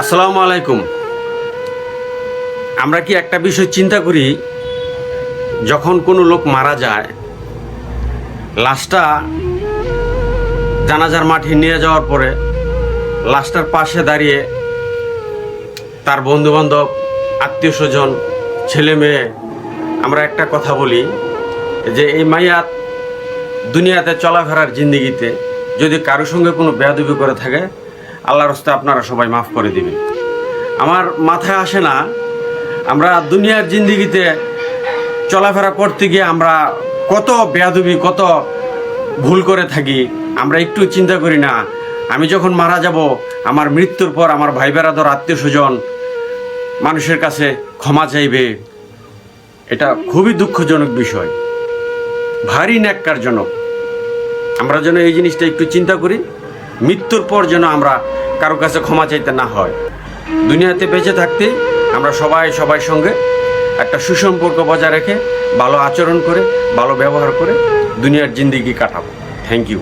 আসসালামু আলাইকুম। আমরা কি একটা বিষয় চিন্তা করি, যখন কোনো লোক মারা যায়, লাশটা জানাজার মাঠে নিয়ে যাওয়ার পরে লাশটার পাশে দাঁড়িয়ে তার বন্ধু বান্ধব আত্মীয় স্বজন, ছেলে মেয়ে, আমরা একটা কথা বলি যে এই মাইয়াত দুনিয়াতে চলাফেরার জিন্দিগিতে যদি কারোর সঙ্গে কোনো বেয়াদবি করে থাকে আল্লাহর হস্তে আপনারা সবাই মাফ করে দিবেন। আমার মাথায় আসে না, আমরা দুনিয়ার জিন্দিগিতে চলাফেরা করতে গিয়ে আমরা কত বেয়াদবি, কত ভুল করে থাকি, আমরা একটু চিন্তা করি না। আমি যখন মারা যাব, আমার মৃত্যুর পর আমার ভাই বেড়াদর আত্মীয় স্বজন মানুষের কাছে ক্ষমা চাইবে। এটা খুবই দুঃখজনক বিষয়। ভারী ন্যাক্কারজনক। আমরা যেন এই জিনিসটা একটু চিন্তা করি। মৃত্যুর পর যেন আমরা কারও কাছে ক্ষমা চাইতে না হয়। দুনিয়াতে বেঁচে থাকতে আমরা সবাই সবার সঙ্গে একটা সুসম্পর্ক বজায় রেখে, ভালো আচরণ করে, ভালো ব্যবহার করে দুনিয়ার জিন্দিগি কাটাবো। Thank you